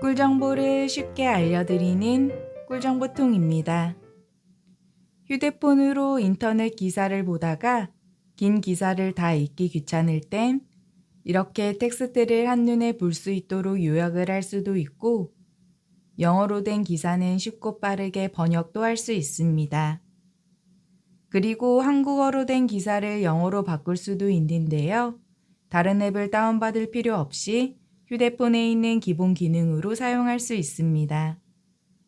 꿀 정보를 쉽게 알려드리는 꿀정보통입니다. 휴대폰으로 인터넷 기사를 보다가 긴 기사를 다 읽기 귀찮을 땐 이렇게 텍스트를 한눈에 볼 수 있도록 요약을 할 수도 있고 영어로 된 기사는 쉽고 빠르게 번역도 할 수 있습니다. 그리고 한국어로 된 기사를 영어로 바꿀 수도 있는데요. 다른 앱을 다운받을 필요 없이 휴대폰에 있는 기본 기능으로 사용할 수 있습니다.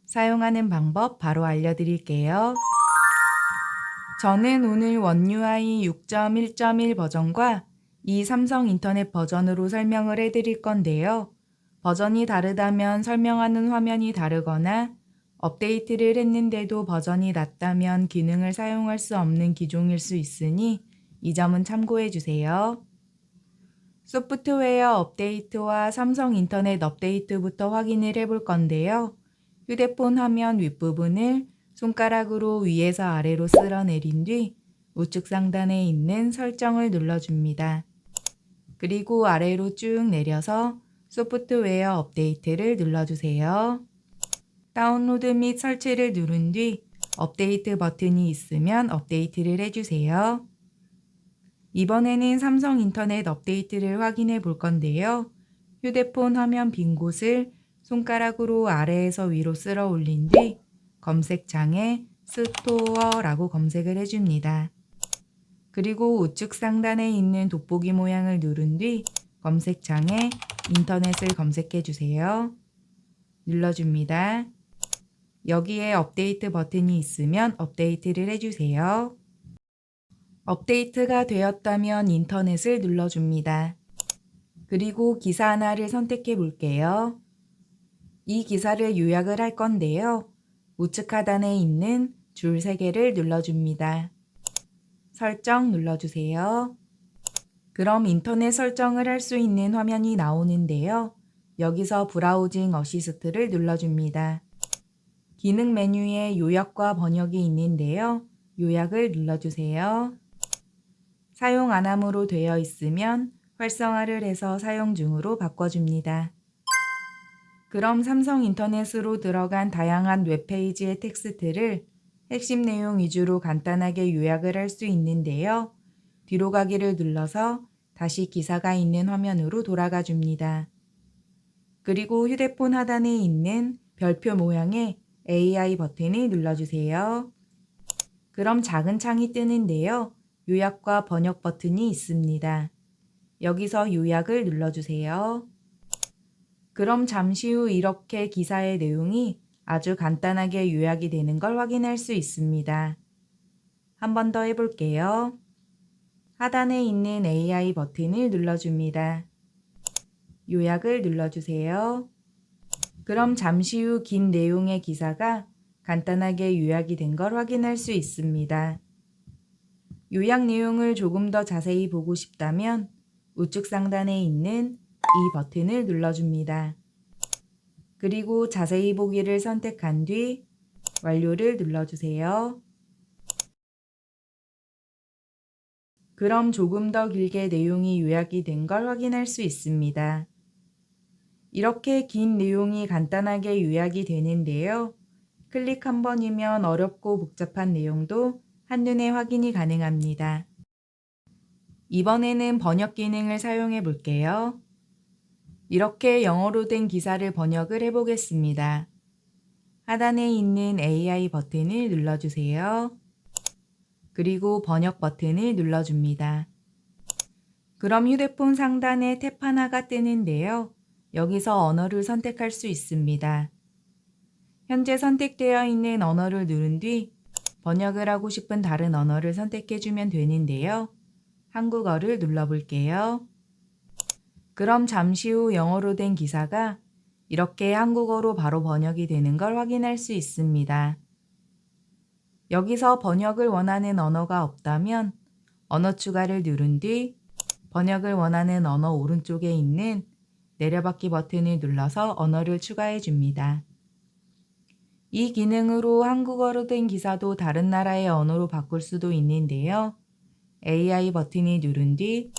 사용하는 방법 바로 알려드릴게요. 저는 오늘 원UI 6.1.1 버전과 이 삼성 인터넷 버전으로 설명을 해드릴 건데요. 버전이 다르다면 설명하는 화면이 다르거나 업데이트를 했는데도 버전이 낮다면 기능을 사용할 수 없는 기종일 수 있으니 이 점은 참고해 주세요. 소프트웨어 업데이트와 삼성 인터넷 업데이트부터 확인을 해볼 건데요. 휴대폰 화면 윗부분을 손가락으로 위에서 아래로 쓸어내린 뒤 우측 상단에 있는 설정을 눌러줍니다. 그리고 아래로 쭉 내려서 소프트웨어 업데이트를 눌러주세요. 다운로드 및 설치를 누른 뒤 업데이트 버튼이 있으면 업데이트를 해주세요. 이번에는 삼성 인터넷 업데이트를 확인해 볼 건데요. 휴대폰 화면 빈 곳을 손가락으로 아래에서 위로 쓸어 올린 뒤 검색창에 스토어라고 검색을 해줍니다. 그리고 우측 상단에 있는 돋보기 모양을 누른 뒤 검색창에 인터넷을 검색해 주세요. 눌러줍니다. 여기에 업데이트 버튼이 있으면 업데이트를 해주세요. 업데이트가 되었다면 인터넷을 눌러줍니다. 그리고 기사 하나를 선택해 볼게요. 이 기사를 요약을 할 건데요. 우측 하단에 있는 줄 3개를 눌러줍니다. 설정 눌러주세요. 그럼 인터넷 설정을 할 수 있는 화면이 나오는데요. 여기서 브라우징 어시스트를 눌러줍니다. 기능 메뉴에 요약과 번역이 있는데요. 요약을 눌러주세요. 사용 안 함으로 되어 있으면 활성화를 해서 사용 중으로 바꿔줍니다. 그럼 삼성 인터넷으로 들어간 다양한 웹페이지의 텍스트를 핵심 내용 위주로 간단하게 요약을 할 수 있는데요. 뒤로 가기를 눌러서 다시 기사가 있는 화면으로 돌아가 줍니다. 그리고 휴대폰 하단에 있는 별표 모양의 AI 버튼을 눌러주세요. 그럼 작은 창이 뜨는데요. 요약과 번역 버튼이 있습니다. 여기서 요약을 눌러주세요. 그럼 잠시 후 이렇게 기사의 내용이 아주 간단하게 요약이 되는 걸 확인할 수 있습니다. 한 번 더 해볼게요. 하단에 있는 AI 버튼을 눌러줍니다. 요약을 눌러주세요. 그럼 잠시 후 긴 내용의 기사가 간단하게 요약이 된 걸 확인할 수 있습니다. 요약 내용을 조금 더 자세히 보고 싶다면 우측 상단에 있는 이 버튼을 눌러줍니다. 그리고 자세히 보기를 선택한 뒤 완료를 눌러주세요. 그럼 조금 더 길게 내용이 요약이 된 걸 확인할 수 있습니다. 이렇게 긴 내용이 간단하게 요약이 되는데요. 클릭 한 번이면 어렵고 복잡한 내용도 한눈에 확인이 가능합니다. 이번에는 번역 기능을 사용해 볼게요. 이렇게 영어로 된 기사를 번역을 해 보겠습니다. 하단에 있는 AI 버튼을 눌러주세요. 그리고 번역 버튼을 눌러줍니다. 그럼 휴대폰 상단에 탭 하나가 뜨는데요. 여기서 언어를 선택할 수 있습니다. 현재 선택되어 있는 언어를 누른 뒤 번역을 하고 싶은 다른 언어를 선택해 주면 되는데요. 한국어를 눌러볼게요. 그럼 잠시 후 영어로 된 기사가 이렇게 한국어로 바로 번역이 되는 걸 확인할 수 있습니다. 여기서 번역을 원하는 언어가 없다면 언어 추가를 누른 뒤 번역을 원하는 언어 오른쪽에 있는 내려받기 버튼을 눌러서 언어를 추가해 줍니다. 이 기능으로 한국어로 된 기사도 다른 나라의 언어로 바꿀 수도 있는데요. AI 버튼을 누른 뒤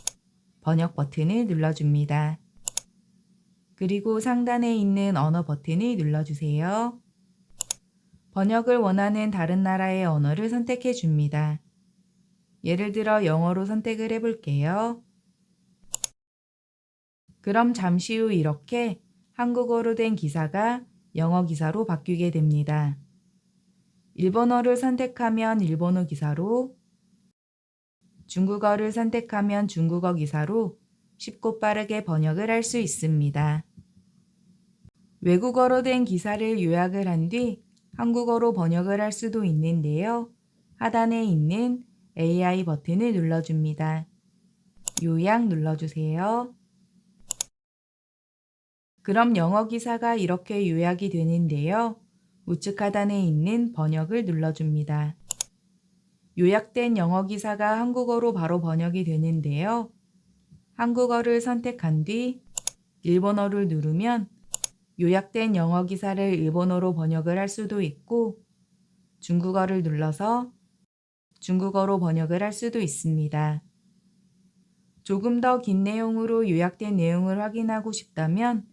번역 버튼을 눌러줍니다. 그리고 상단에 있는 언어 버튼을 눌러주세요. 번역을 원하는 다른 나라의 언어를 선택해 줍니다. 예를 들어 영어로 선택을 해볼게요. 그럼 잠시 후 이렇게 한국어로 된 기사가 영어 기사로 바뀌게 됩니다. 일본어를 선택하면 일본어 기사로, 중국어를 선택하면 중국어 기사로 쉽고 빠르게 번역을 할 수 있습니다. 외국어로 된 기사를 요약을 한 뒤 한국어로 번역을 할 수도 있는데요. 하단에 있는 AI 버튼을 눌러줍니다. 요약 눌러주세요. 그럼 영어 기사가 이렇게 요약이 되는데요. 우측 하단에 있는 번역을 눌러줍니다. 요약된 영어 기사가 한국어로 바로 번역이 되는데요. 한국어를 선택한 뒤 일본어를 누르면 요약된 영어 기사를 일본어로 번역을 할 수도 있고 중국어를 눌러서 중국어로 번역을 할 수도 있습니다. 조금 더 긴 내용으로 요약된 내용을 확인하고 싶다면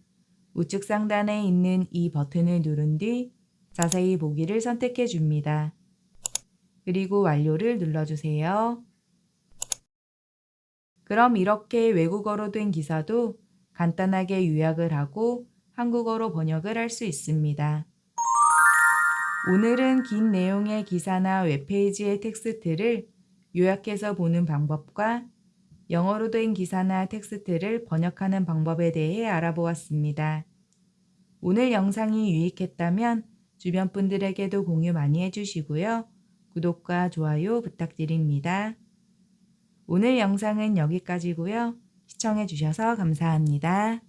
우측 상단에 있는 이 버튼을 누른 뒤 자세히 보기를 선택해 줍니다. 그리고 완료를 눌러주세요. 그럼 이렇게 외국어로 된 기사도 간단하게 요약을 하고 한국어로 번역을 할 수 있습니다. 오늘은 긴 내용의 기사나 웹페이지의 텍스트를 요약해서 보는 방법과 영어로 된 기사나 텍스트를 번역하는 방법에 대해 알아보았습니다. 오늘 영상이 유익했다면 주변 분들에게도 공유 많이 해주시고요. 구독과 좋아요 부탁드립니다. 오늘 영상은 여기까지고요. 시청해주셔서 감사합니다.